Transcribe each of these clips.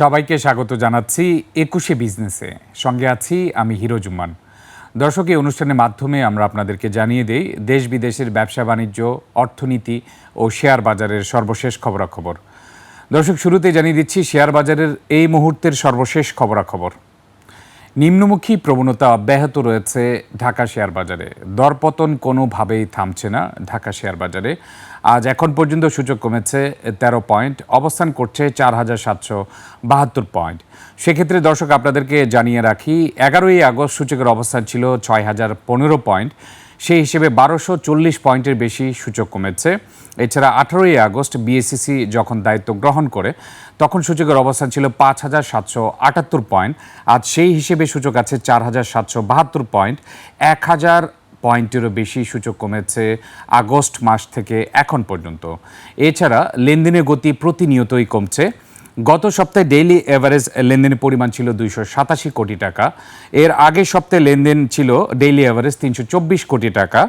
সবাইকে স্বাগত জানাচ্ছি একুশে বিজনেসে। সঙ্গে আছি আমি হিরো জুম্মান। দর্শক, এই অনুষ্ঠানের মাধ্যমে আমরা আপনাদেরকে জানিয়ে দেই, দেশ বিদেশের ব্যবসা বাণিজ্য, অর্থনীতি ও শেয়ার বাজারের সর্বশেষ খবরাখবর। দর্শক, শুরুতে জানিয়ে দিচ্ছি, শেয়ার বাজারের এই মুহূর্তের সর্বশেষ খবরাখবর। নিম্নমুখী প্রবণতা অব্যাহত রয়েছে ঢাকা শেয়ার বাজারে। দরপতন কোনোভাবেই থামছে না ঢাকা শেয়ার বাজারে। আজ এখন পর্যন্ত সূচক কমেছে তেরো পয়েন্ট, অবস্থান করছে চার হাজার সাতশো বাহাত্তর পয়েন্ট। সেক্ষেত্রে দর্শক, আপনাদেরকে জানিয়ে রাখি, এগারোই আগস্ট সূচকের অবস্থান ছিল ছয় হাজার পনেরো পয়েন্ট, সেই হিসেবে বারোশো চল্লিশ পয়েন্টের বেশি সূচক কমেছে। এছাড়া আঠারোই আগস্ট বিএসসিসি যখন দায়িত্ব গ্রহণ করে, তখন সূচকের অবস্থান ছিল পাঁচ হাজার সাতশো আটাত্তর পয়েন্ট, আজ সেই হিসেবে সূচক আছে চার হাজার সাতশো বাহাত্তর পয়েন্ট, এক হাজার পয়েন্টেরও বেশি সূচক কমেছে আগস্ট মাস থেকে এখন পর্যন্ত। এছাড়া লেনদেনের গতি প্রতিনিয়তই কমছে। গত সপ্তাহে ডেইলি এভারেজ লেনদেনের পরিমাণ ছিল দুইশো সাতাশি কোটি টাকা। এর আগের সপ্তাহে লেনদেন ছিল ডেইলি অ্যাভারেজ তিনশো চব্বিশ কোটি টাকা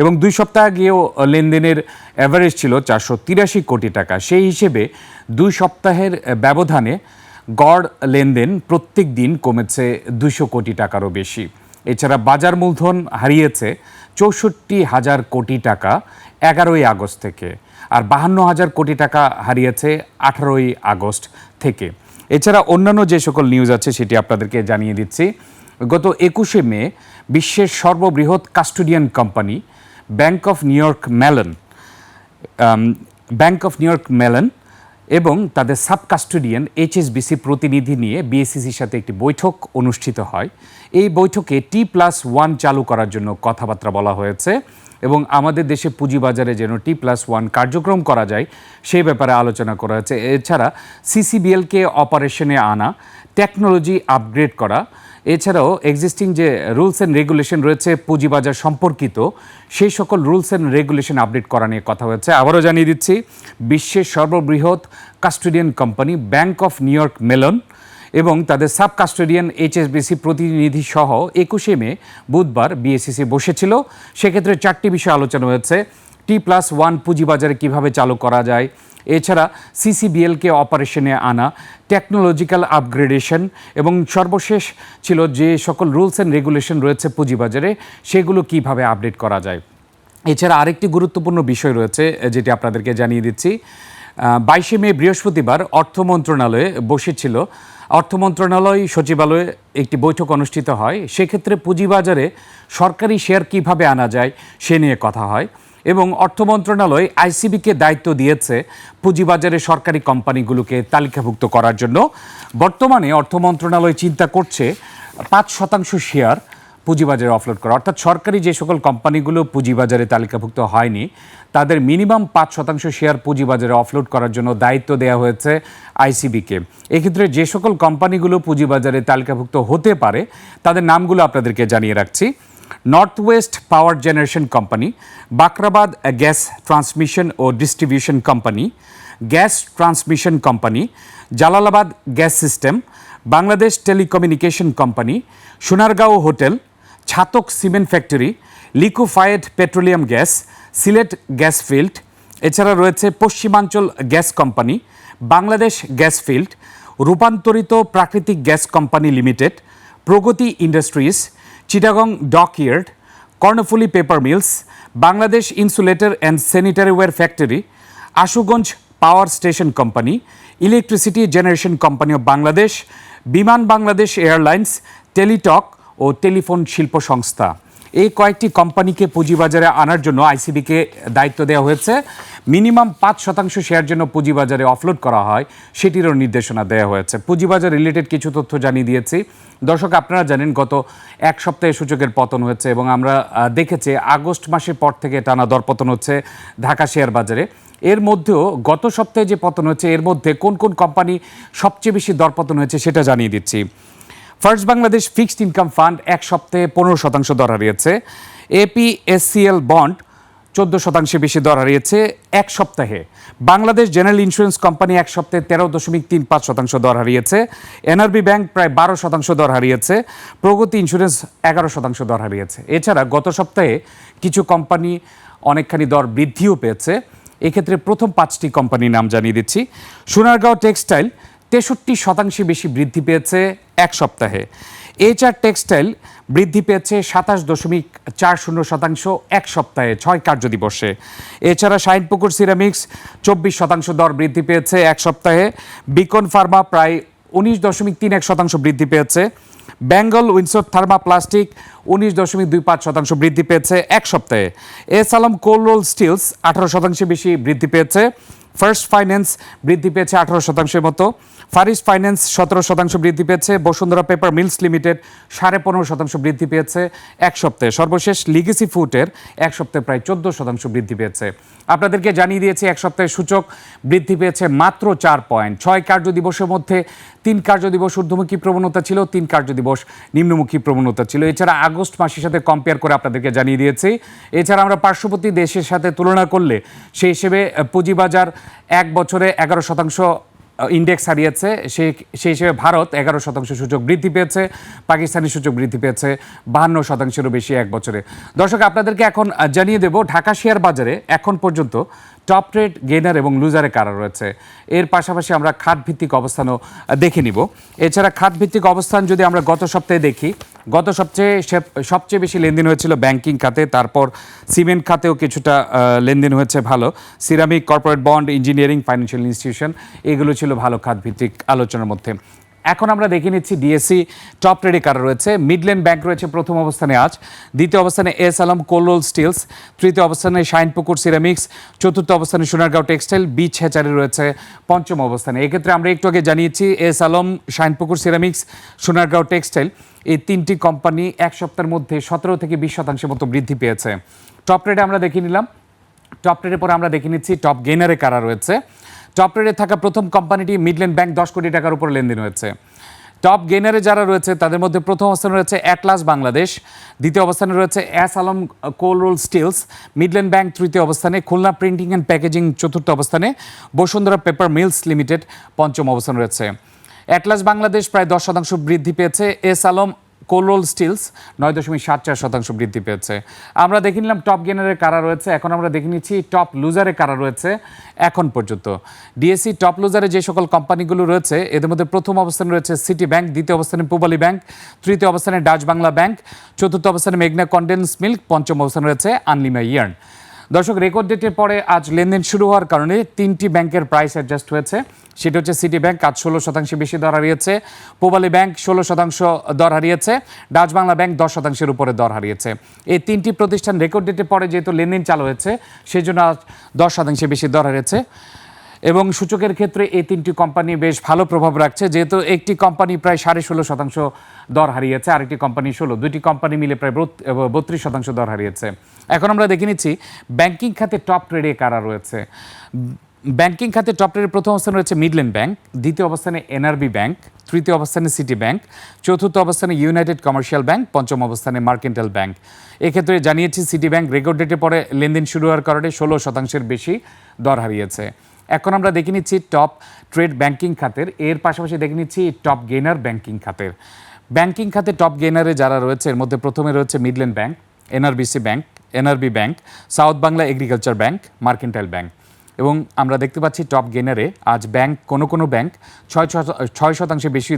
এবং দুই সপ্তাহ আগেও লেনদেনের অ্যাভারেজ ছিল চারশো তিরাশি কোটি টাকা। সেই হিসেবে দুই সপ্তাহের ব্যবধানে গড় লেনদেন প্রত্যেক দিন কমেছে দুইশো কোটি টাকারও বেশি। এছাড়া বাজার মূলধন হারিয়েছে চৌষট্টি হাজার কোটি টাকা এগারোই আগস্ট থেকে, আর বাহান্ন হাজার কোটি টাকা হারিয়েছে আঠারোই আগস্ট থেকে। এছাড়া অন্যান্য যে সকল নিউজ আছে সেটি আপনাদেরকে জানিয়ে দিচ্ছি। গত একুশে মে বিশ্বের সর্ববৃহৎ custodian company bank of New York Mellon bank of New York Mellon এবং তাদের সাব কাস্টোডিয়ান এইচএসবিসি প্রতিনিধি নিয়ে বিএসসিসির সাথে একটি বৈঠক অনুষ্ঠিত হয়। এই বৈঠকে টি প্লাস ওয়ান চালু করার জন্য কথাবার্তা বলা হয়েছে এবং আমাদের দেশে পুঁজিবাজারে যেন টি প্লাস ওয়ান কার্যক্রম করা যায়, সেই ব্যাপারে আলোচনা করা হয়েছে। এছাড়া সিসিবিএলকে অপারেশনে আনা টেকনোলজি আপগ্রেড করা এছাড়াও এক্সিস্টিং যে রুলস অ্যান্ড রেগুলেশন রয়েছে পুঁজিবাজার সম্পর্কিত, সেই সকল রুলস অ্যান্ড রেগুলেশন আপডেট করা নিয়ে কথা হয়েছে। আবারও জানিয়ে দিচ্ছি, বিশ্বের সর্ববৃহৎ custodian company bank of New York Mellon এবং তাদের সাব কাস্টোডিয়ান এইচএসবিসি প্রতিনিধি সহ একুশে মে বুধবার বিএসসিসি বসেছিল। সেক্ষেত্রে চারটি বিষয় আলোচনা হয়েছে। টি প্লাস ওয়ান পুঁজিবাজারে কীভাবে চালু করা যায় এছাড়া সিসিবিএলকে অপারেশনে আনা টেকনোলজিক্যাল আপগ্রেডেশন এবং সর্বশেষ ছিল যে সকল রুলস অ্যান্ড রেগুলেশন রয়েছে পুঁজিবাজারে, সেগুলো কীভাবে আপডেট করা যায়। এছাড়া আরেকটি গুরুত্বপূর্ণ বিষয় রয়েছে, যেটি আপনাদেরকে জানিয়ে দিচ্ছি। বাইশে মে বৃহস্পতিবার অর্থ মন্ত্রণালয়ে বসেছিল। অর্থ মন্ত্রণালয় সচিবালয়ে একটি বৈঠক অনুষ্ঠিত হয়। সেক্ষেত্রে পুঁজিবাজারে সরকারি শেয়ার কীভাবে আনা যায়, সে নিয়ে কথা হয়। এবং অর্থ মন্ত্রণালয় আইসিবিকে দায়িত্ব দিয়েছে পুঁজিবাজারে সরকারি কোম্পানিগুলোকে তালিকাভুক্ত করার জন্য। বর্তমানে অর্থ মন্ত্রণালয় চিন্তা করছে পাঁচ শতাংশ শেয়ার পুঁজিবাজারে অফলোড করা। অর্থাৎ সরকারি যে সকল কোম্পানিগুলো পুঁজিবাজারে তালিকাভুক্ত হয়নি, তাদের মিনিমাম পাঁচ শতাংশ শেয়ার পুঁজিবাজারে অফলোড করার জন্য দায়িত্ব দেওয়া হয়েছে আইসিবিকে। এক্ষেত্রে যে সকল কোম্পানিগুলো পুঁজিবাজারে তালিকাভুক্ত হতে পারে, তাদের নামগুলো আপনাদেরকে জানিয়ে রাখছি। North west power generation company Bakrabad gas transmission ও distribution company gas transmission company Jalalabad gas system Bangladesh telecommunication company Sonargaon hotel Chhatak cement factory liquefied petroleum gas Sylhet gas field এছাড়া রয়েছে পশ্চিমাঞ্চল gas company, Bangladesh gas field, রূপান্তরিত প্রাকৃতিক gas company limited, Pragati industries Chittagong dockyard Karnaphuli paper mills Bangladesh insulator and sanitary ware factory Ashuganj power station company electricity generation company of Bangladesh Biman Bangladesh airlines Teletalk O telephone শিল্প সংস্থা এই কয়েকটি কোম্পানিকে পুঁজিবাজারে আনার জন্য আইসিবিকে দায়িত্ব দেওয়া হয়েছে। মিনিমাম পাঁচ শতাংশ শেয়ার জন্য পুঁজিবাজারে অফলোড করা হয়, সেটিরও নির্দেশনা দেওয়া হয়েছে। পুঁজিবাজার রিলেটেড কিছু তথ্য জানিয়ে দিয়েছি। দর্শক, আপনারা জানেন, গত এক সপ্তাহে সূচকের পতন হয়েছে এবং আমরা দেখেছি আগস্ট মাসের পর থেকে টানা দরপতন হচ্ছে ঢাকা শেয়ার বাজারে। এর মধ্যেও গত সপ্তাহে যে পতন হয়েছে, এর মধ্যে কোন কোন কোম্পানি সবচেয়ে বেশি দরপতন হয়েছে সেটা জানিয়ে দিচ্ছি। First Bangladesh fixed income fund এক সপ্তাহে পনেরো শতাংশ দর হারিয়েছে। এপিএসসিএল বন্ড চোদ্দ শতাংশে বেশি দর হারিয়েছে এক সপ্তাহে। বাংলাদেশ জেনারেল ইন্স্যুরেন্স কোম্পানি এক সপ্তাহে তেরো দশমিক তিন পাঁচ শতাংশ দর হারিয়েছে। এনআরবি ব্যাংক প্রায় বারো শতাংশ দর হারিয়েছে। প্রগতি ইন্স্যুরেন্স এগারো শতাংশ দর হারিয়েছে। এছাড়া গত সপ্তাহে কিছু কোম্পানি অনেকখানি দর বৃদ্ধিও পেয়েছে। এক্ষেত্রে প্রথম পাঁচটি কোম্পানির নাম জানিয়ে দিচ্ছি। সোনারগাঁও টেক্সটাইল তেষট্টি শতাংশে বেশি বৃদ্ধি পেয়েছে এক সপ্তাহে। এইচআর টেক্সটাইল বৃদ্ধি পেয়েছে সাতাশ দশমিক চার শূন্য শতাংশ এক সপ্তাহে, ছয় কার্যদিবসে। এছাড়া শাইনপুকুর সিরামিক্স চব্বিশ শতাংশ দর বৃদ্ধি পেয়েছে এক সপ্তাহে। বিকন ফার্মা প্রায় উনিশ দশমিক তিন এক শতাংশ বৃদ্ধি পেয়েছে। বেঙ্গল উইন্সর থার্মা প্লাস্টিক উনিশ দশমিক দুই পাঁচ শতাংশ বৃদ্ধি পেয়েছে এক সপ্তাহে। S Alam cold rolled steels আঠারো শতাংশ বেশি বৃদ্ধি পেয়েছে। ফার্স্ট ফাইন্যান্স বৃদ্ধি পেয়েছে আঠারো শতাংশের মতো। ফারিস ফাইন্যান্স সতেরো শতাংশ বৃদ্ধি পেয়েছে। বসুন্ধরা পেপার মিলস লিমিটেড সাড়ে পনেরো শতাংশ বৃদ্ধি পেয়েছে এক সপ্তাহে। সর্বশেষ লিগেসি ফুটের এক সপ্তাহে প্রায় চোদ্দ শতাংশ বৃদ্ধি পেয়েছে। আপনাদেরকে জানিয়ে দিয়েছি, এক সপ্তাহে সূচক বৃদ্ধি পেয়েছে মাত্র চার পয়েন্ট। ছয় কার্য দিবসের মধ্যে তিন কার্য দিবস ঊর্ধ্বমুখী প্রবণতা ছিল, তিন কার্য দিবস নিম্নমুখী প্রবণতা ছিল। এছাড়া আগস্ট মাসের সাথে কম্পেয়ার করে আপনাদেরকে জানিয়ে দিয়েছি। এছাড়া আমরা পার্শ্ববর্তী দেশের সাথে তুলনা করলে সেই হিসেবে পুঁজিবাজার এক বছরে এগারো শতাংশ ইন্ডেক্স হারিয়েছে। সেই সেই হিসেবে ভারত এগারো শতাংশ সূচক বৃদ্ধি পেয়েছে, পাকিস্তানি সূচক বৃদ্ধি পেয়েছে বাহান্ন শতাংশেরও বেশি এক বছরে। দর্শক, আপনাদেরকে এখন জানিয়ে দেব, ঢাকা শেয়ার বাজারে এখন পর্যন্ত টপ ট্রেড গেনার এবং লুজারে কারা রয়েছে? এর পাশাপাশি আমরা খাত ভিত্তিক অবস্থানও দেখে নিব। এছাড়া খাত ভিত্তিক অবস্থান যদি আমরা গত সপ্তাহে দেখি, গত সবচেয়ে সে- সবচেয়ে বেশি লেনদেন হয়েছিল ব্যাংকিং খাতে, তারপর সিমেন্ট খাতেও কিছুটা লেনদেন হয়েছে ভালো। Ceramic corporate bond, engineering, financial institution, এগুলো ছিল ভালো খাত ভিত্তিক আলোচনার মধ্যে। এখন আমরা দেখে নিচ্ছি ডিএসসি টপ ট্রেডে কারা রয়েছে। মিডল্যান্ড ব্যাংক রয়েছে প্রথম অবস্থানে আজ, দ্বিতীয় অবস্থানে এস আলম কোলোল স্টিলস তৃতীয় অবস্থানে শাইনপুকুর সিরামিক্স চতুর্থ অবস্থানে সোনারগাঁও টেক্সটাইল বিচ হেচারে রয়েছে পঞ্চম অবস্থানে। এক্ষেত্রে আমরা একটু আগে জানিয়েছি S Alam Shinepukur ceramics Sonargaon textile এই তিনটি কোম্পানি এক সপ্তাহের মধ্যে সতেরো থেকে বিশ শতাংশের মতো বৃদ্ধি পেয়েছে। টপ ট্রেডে আমরা দেখে নিলাম। টপ ট্রেডের পরে আমরা দেখে নিচ্ছি টপ গেনারে কারা রয়েছে। টপ থাকা প্রথম কোম্পানিটি মিডল্যান্ড ব্যাংক দশ কোটি টাকার উপর লেনদেন হয়েছে। টপ গেনারে যারা রয়েছে, তাদের মধ্যে প্রথম অবস্থানে রয়েছে অ্যাটলাস বাংলাদেশ দ্বিতীয় অবস্থানে রয়েছে S Alam cold rolled steels Midland bank তৃতীয় অবস্থানে, খুলনা প্রিন্টিং অ্যান্ড প্যাকেজিং চতুর্থ অবস্থানে, বসুন্ধরা পেপার মিলস লিমিটেড পঞ্চম অবস্থান রয়েছে। অ্যাটলাস বাংলাদেশ প্রায় দশ শতাংশ বৃদ্ধি পেয়েছে। এস আলম কোলোল স্টিলস, নয় দশমিক সাত চার শতাংশ বৃদ্ধি পেয়েছে। আমরা দেখে নিলাম টপ গেনারের কারা রয়েছে। এখন আমরা দেখে নিচ্ছি টপ লুজারে কারা রয়েছে এখন পর্যন্ত। ডিএসসি টপ লুজারে যে সকল কোম্পানিগুলো রয়েছে, এদের মধ্যে প্রথম অবস্থানে রয়েছে সিটি ব্যাংক, দ্বিতীয় অবস্থানে পূবালী ব্যাংক, তৃতীয় অবস্থানে ডাচ বাংলা ব্যাংক, চতুর্থ অবস্থানে মেঘনা কন্ডেন্স মিল্ক, পঞ্চম অবস্থানে রয়েছে আনলিমা ইয়ার্ন। দর্শক রেকর্ড ডেটের পরে আজ লেনদেন শুরু হওয়ার কারণে তিনটি ব্যাংকের প্রাইস অ্যাডজাস্ট হয়েছে। সেটা হচ্ছে সিটি ব্যাংক আজ ষোলো শতাংশে বেশি দর হারিয়েছে। পূবালী ব্যাংক ষোলো শতাংশ দর হারিয়েছে। ডাচ বাংলা ব্যাংক দশ শতাংশের উপরে দর হারিয়েছে। এই তিনটি প্রতিষ্ঠান রেকর্ড ডেটের পরে যেহেতু লেনদেন চালু হয়েছে সেই জন্য আজ দশ শতাংশে বেশি দর হারিয়েছে। এবং সূচকের ক্ষেত্রে এই তিনটি কোম্পানি বেশ ভালো প্রভাব রাখছে, যেহেতু একটি কোম্পানি প্রায় সাড়ে ষোলো শতাংশ দর হারিয়েছে, আরেকটি কোম্পানি ষোলো। দুইটি কোম্পানি মিলে প্রায় বত্রিশ শতাংশ দর হারিয়েছে। এখন আমরা দেখে নিচ্ছি ব্যাংকিং খাতে টপ ট্রেডে কারা রয়েছে? ব্যাংকিং খাতে টপ ট্রেডের প্রথম অবস্থানে রয়েছে মিডল্যান্ড ব্যাংক দ্বিতীয় অবস্থানে এনআরবি ব্যাংক তৃতীয় অবস্থানে সিটি ব্যাংক চতুর্থ অবস্থানে ইউনাইটেড কমার্শিয়াল ব্যাংক পঞ্চম অবস্থানে মার্কেন্টাল ব্যাংক এক্ষেত্রে জানিয়েছি সিটি ব্যাংক রেকর্ড ডেটে পরে লেনদেন শুরু হওয়ার কারণে ষোলো শতাংশের বেশি দর হারিয়েছে। এখন আমরা দেখে নিচ্ছি টপ ট্রেড ব্যাংকিং খাতের। এর পাশাপাশি দেখে নিচ্ছি টপ গেনার ব্যাংকিং খাতের। ব্যাংকিং খাতে টপ গেনারে যারা রয়েছে, এর মধ্যে প্রথমে রয়েছে Midland bank NRBC bank NRB bank South Bangla agriculture bank mercantile bank এবং আমরা দেখতে পাচ্ছি টপ গেনারে আজ ব্যাংক, কোনো কোনো ব্যাংক ছয় ছয় শতাংশে বেশি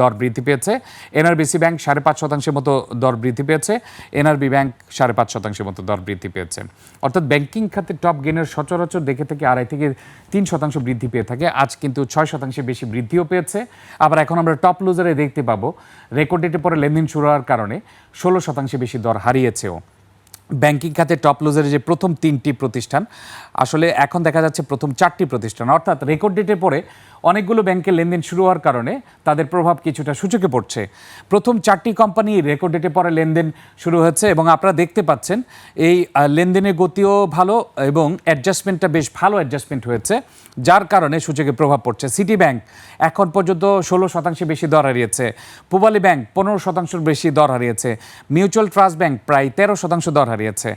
দর বৃদ্ধি পেয়েছে। এনআরবিসি ব্যাংক সাড়ে পাঁচ শতাংশের মতো দর বৃদ্ধি পেয়েছে। এনআরবি ব্যাংক সাড়ে পাঁচ শতাংশের মতো দর বৃদ্ধি পেয়েছে। অর্থাৎ ব্যাংকিং খাতে টপ গেনের সচরাচর দেখে থেকে আড়াই থেকে তিন শতাংশ বৃদ্ধি পেয়ে থাকে। আজ কিন্তু ছয় শতাংশে বেশি বৃদ্ধিও পেয়েছে। আবার এখন আমরা টপ লুজারে দেখতে পাবো। রেকর্ড ডেটে পরে লেনদেন শুরু হওয়ার কারণে ষোলো শতাংশে বেশি দর হারিয়েছেও। ব্যাংকিং খাতে টপ লুজের যে প্রথম তিনটি প্রতিষ্ঠান, আসলে এখন দেখা যাচ্ছে প্রথম চারটি প্রতিষ্ঠান। অর্থাৎ রেকর্ড ডেটে পরে অনেকগুলো ব্যাংকের লেনদেন শুরু হওয়ার কারণে তাদের প্রভাব কিছুটা সূচকে পড়ছে। প্রথম চারটি কোম্পানি রেকর্ড ডেটে পরে লেনদেন শুরু হয়েছে এবং আপনারা দেখতে পাচ্ছেন এই লেনদেনের গতিও ভালো এবং অ্যাডজাস্টমেন্টটা বেশ ভালো অ্যাডজাস্টমেন্ট হয়েছে, যার কারণে সূচকে প্রভাব পড়ছে। সিটি ব্যাংক এখন পর্যন্ত ষোলো শতাংশে বেশি দর হারিয়েছে। পূবালী ব্যাংক পনেরো শতাংশের বেশি দর হারিয়েছে। মিউচুয়াল ট্রাস্ট ব্যাংক প্রায় তেরো শতাংশ দর হারিয়েছে।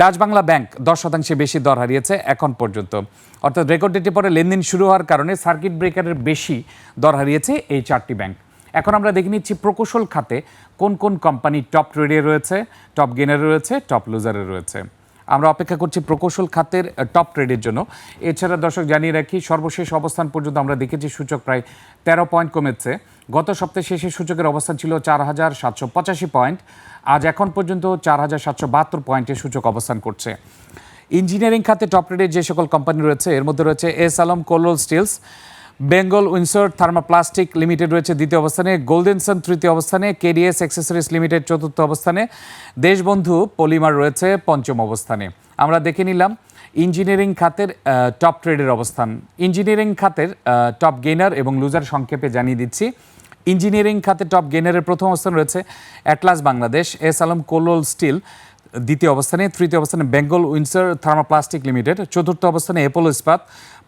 ডাচ বাংলা ব্যাংক দশ শতাংশে বেশি দর হারিয়েছে এখন পর্যন্ত। অর্থাৎ রেকর্ড ডেটে পরে লেনদেন শুরু হওয়ার কারণে সার্কিট ব্রেকারের বেশি দর হারিয়েছে এই চারটি ব্যাংক এখন আমরা দেখে নিচ্ছি প্রকৌশল খাতে কোন কোন কোম্পানি টপ ট্রেডে রয়েছে টপ গেনারে রয়েছে টপ লুজারে রয়েছে। আমরা অপেক্ষা করছি প্রকৌশল খাতের টপ ট্রেডের জন্য। এছাড়া দর্শক জানিয়ে রাখি, সর্বশেষ অবস্থান পর্যন্ত আমরা দেখেছি সূচক প্রায় তেরো পয়েন্ট কমেছে। গত সপ্তাহে শেষে সূচকের অবস্থান ছিল চার হাজার সাতশো পঁচাশি পয়েন্ট আজ এখন পর্যন্ত চার হাজার সাতশো বাহাত্তর পয়েন্টে সূচক অবস্থান করছে। ইঞ্জিনিয়ারিং খাতে টপ রেটের যে সকল কোম্পানি রয়েছে, এর মধ্যে রয়েছে S Alam কোলোল steels, Bengal Windsor thermoplastic limited রয়েছে দ্বিতীয় অবস্থানে, গোল্ডেন সান তৃতীয় অবস্থানে, কেডিএস অ্যাক্সেসরিজ লিমিটেড চতুর্থ অবস্থানে, দেশবন্ধু পলিমার রয়েছে পঞ্চম অবস্থানে। আমরা দেখে নিলাম ইঞ্জিনিয়ারিং খাতের টপ ট্রেডের অবস্থান। ইঞ্জিনিয়ারিং খাতের টপ গেইনার এবং লুজার সংক্ষেপে জানিয়ে দিচ্ছি। ইঞ্জিনিয়ারিং খাতে টপ গেইনারের প্রথম অবস্থান রয়েছে অ্যাটলাস বাংলাদেশ এস আলম কোলোল স্টিল দ্বিতীয় অবস্থানে, তৃতীয় অবস্থানে বেঙ্গল উইন্সার থার্মোপ্লাস্টিক লিমিটেড, চতুর্থ অবস্থানে অ্যাপোলো ইস্পাত,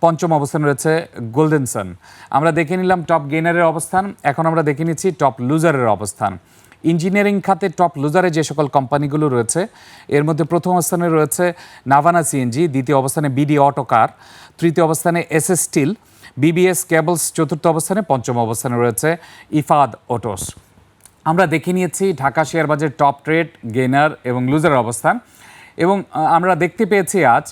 পঞ্চম অবস্থানে রয়েছে গোল্ডেন সান। আমরা দেখে নিলাম টপ গেইনারের অবস্থান, এখন আমরা দেখে নিচ্ছি টপ লুজারের অবস্থান। ইঞ্জিনিয়ারিং খাতে টপ লুজারে যে সকল কোম্পানিগুলো রয়েছে, এর মধ্যে প্রথম অবস্থানে রয়েছে নাভানা সিএনজি, দ্বিতীয় অবস্থানে বিডি অটো কার, তৃতীয় অবস্থানে S S steel, BBS cables চতুর্থ অবস্থানে পঞ্চম অবস্থানে রয়েছে ইফাদ অটোস। আমরা দেখে নিয়েছি ঢাকা শেয়ার বাজার টপ ট্রেড গেনার এবং লুজার অবস্থান। এবং আমরা দেখতে পেয়েছি আজ,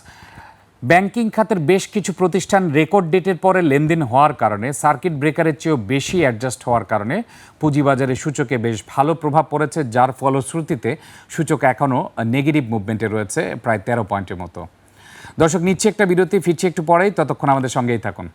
ব্যাংকিং খাতের বেশ কিছু প্রতিষ্ঠান রেকর্ড ডেটের পরে লেনদেন হওয়ার কারণে, সার্কিট ব্রেকারের চেয়েও বেশি অ্যাডজাস্ট হওয়ার কারণে পুঁজিবাজারে সূচকে বেশ ভালো প্রভাব পড়েছে, যার ফলশ্রুতিতে সূচক এখনও নেগেটিভ মুভমেন্টে রয়েছে, প্রায় তেরো পয়েন্টের মতো। দর্শক, নিচ্ছে একটা বিরতি, ফিরছি একটু পরেই, ততক্ষণ আমাদের সঙ্গেই থাকুন।